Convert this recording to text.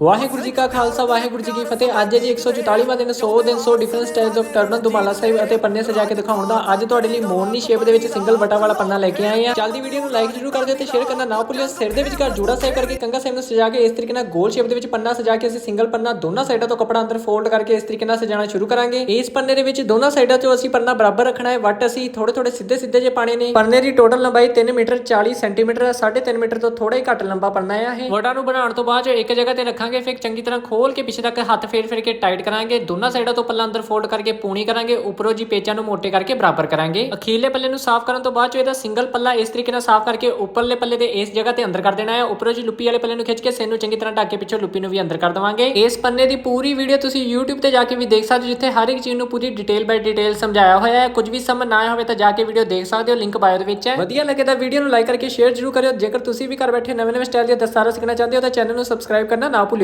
ਵਾਹਿਗੁਰੂ ਜੀ ਕਾ ਖਾਲਸਾ, ਵਾਹਿਗੁਰੂ ਜੀ ਕੀ ਫਤਿਹ। ਅੱਜ ਹੈ ਜੀ 144ਵਾਂ ਦਿਨ 100 ਦਿਨ 100 different styles of turban dumala sahib ਅਤੇ ਪੰਨੇ ਸਜਾ ਕੇ ਦਿਖਾਉਣ ਦਾ ਅੱਜ ਤੁਹਾਡੇ ਲਈ ਮੋਰਨੀ ਸ਼ੇਪ ਦੇ ਵਿੱਚ ਸਿੰਗਲ ਬਟਾ ਵਾਲਾ ਪੰਨਾ ਲੈ ਕੇ ਆਏ ਹਾਂ। ਜਲਦੀ ਵੀਡੀਓ ਨੂੰ ਲਾਈਕ ਜ਼ਰੂਰ ਕਰ ਦਿਓ ਤੇ ਸ਼ੇਅਰ ਕਰਨਾ ਨਾ ਭੁੱਲਿਓ। ਸਿਰ ਦੇ ਵਿਚਕਾਰ ਜੂੜਾ ਸਾਹਿਬ ਕਰਕੇ ਕੰਗਾ ਸਾਹਿਬ ਨੂੰ ਸਜਾ ਕੇ ਇਸ ਤਰੀਕੇ ਨਾਲ ਗੋਲ ਸ਼ੇਪ ਦੇ ਵਿੱਚ ਪੰਨਾ ਸਜਾ ਕੇ ਅਸੀਂ ਸਿੰਗਲ ਪੰਨਾ ਦੋਨਾਂ ਸਾਈਡਾਂ ਤੋਂ ਕਪੜਾ ਅੰਦਰ ਫੋਲਡ ਕਰਕੇ ਇਸ ਤਰੀਕੇ ਨਾਲ ਸਜਾਉਣਾ ਸ਼ੁਰੂ ਕਰਾਂਗੇ। ਇਸ ਪੰਨੇ ਦੇ ਵਿੱਚ ਦੋਨਾਂ ਸਾਈਡਾਂ ਤੋਂ ਅਸੀਂ ਪੰਨਾ ਬਰਾਬਰ ਰੱਖਣਾ ਹੈ। ਵੱਟ ਅਸੀਂ ਥੋੜੇ ਥੋੜੇ ਸਿੱਧੇ ਸਿੱਧੇ ਜੇ ਪਾਣੇ ਨੇ। ਪੰਨੇ ਦੀ ਟੋਟਲ ਲੰਬਾਈ 3 ਮੀਟਰ 40 ਸੈਂਟੀਮੀਟਰ ਹੈ 3.5 ਮੀਟਰ ਤੋਂ ਥੋੜਾ ਹੀ ਘੱਟ ਲੰਬਾ ਪੰਨਾ ਹੈ ਇਹ। ਵਟਾਂ ਨੂੰ ਬਣਾਉਣ ਤੋਂ ਬਾਅਦ ਇੱਕ ਜਗ੍ਹਾ ਤੇ ਰੱਖਾਂਗੇ ਫਿਰ ਚੰਗੀ ਤਰ੍ਹਾਂ ਖੋਲ ਕੇ ਪਿੱਛੇ ਤੱਕ ਹੱਥ ਫੇਰ ਫੇਰ ਕੇ ਟਾਈਟ ਕਰਾਂਗੇ, ਦੋਨਾਂ ਸਾਈਡਾਂ ਤੋਂ ਪੱਲਾ ਅੰਦਰ ਫੋਲਡ ਕਰਕੇ ਪੂਣੀ ਕਰਾਂਗੇ, ਉੱਪਰੋਂ ਜੀ ਪੇਚਾਂ ਨੂੰ ਮੋਟੇ ਕਰਕੇ ਬਰਾਬਰ ਕਰਾਂਗੇ। ਅਖੀਰਲੇ ਪੱਲੇ ਨੂੰ ਸਾਫ਼ ਕਰਨ ਤੋਂ ਬਾਅਦ ਚ ਇਹਦਾ ਸਿੰਗਲ ਪੱਲਾ ਇਸ ਤਰੀਕੇ ਨਾਲ ਸਾਫ਼ ਕਰਕੇ ਉੱਪਰਲੇ ਪੱਲੇ ਦੇ ਇਸ ਜਗ੍ਹਾ ਤੇ ਅੰਦਰ ਕਰ ਦੇਣਾ ਹੈ। ਉੱਪਰੋਂ ਜੀ ਲੁੱਪੀ ਵਾਲੇ ਪੱਲੇ ਨੂੰ ਖਿੱਚ ਕੇ ਸਿਰ ਨੂੰ ਚੰਗੀ ਤਰ੍ਹਾਂ ਢੱਕ ਕੇ ਪਿੱਛੋਂ ਲੁੱਪੀ ਨੂੰ ਵੀ ਅੰਦਰ ਕਰ ਦਵਾਂਗੇ। ਇਸ ਪੰਨੇ ਦੀ ਪੂਰੀ ਵੀਡੀਓ ਤੁਸੀਂ YouTube ਤੇ ਜਾ ਕੇ ਵੀ ਦੇਖ ਸਕਦੇ ਹੋ, ਜਿੱਥੇ ਹਰ ਇੱਕ ਚੀਜ਼ ਨੂੰ ਪੂਰੀ ਡਿਟੇਲ ਬਾਈ ਡਿਟੇਲ ਸਮਝਾਇਆ ਹੋਇਆ ਹੈ। ਕੁਝ ਵੀ ਸਮਝ ਨਾ ਆਇਆ ਹੋਵੇ ਤਾਂ ਜਾ ਕੇ ਵੀਡੀਓ ਦੇਖ ਸਕਦੇ ਹੋ ਲਿੰਕ ਬਾਇਓ ਦੇ ਵਿੱਚ ਹੈ। ਵਧੀਆ ਲੱਗੇ ਤਾਂ ਵੀਡੀਓ ਨੂੰ ਲਾਈਕ ਕਰਕੇ ਸ਼ੇਅਰ ਜ਼ਰੂਰ ਕਰਿਓ। ਜੇਕਰ ਤੁਸੀਂ ਵੀ ਘਰ ਬੈਠੇ ਨਵੇਂ ਨਵੇਂ ਸਟਾਈਲ ਦੀਆਂ ਦਸਤਾਰਾਂ ਸਿੱਖਣਾ ਚਾਹੁੰਦੇ ਹੋ ਤਾਂ ਚੈਨਲ ਨੂੰ ਸਬਸਕ੍ਰਾਈਬ ਕਰਨਾ ਨਾ ਭੁੱਲਿਓ।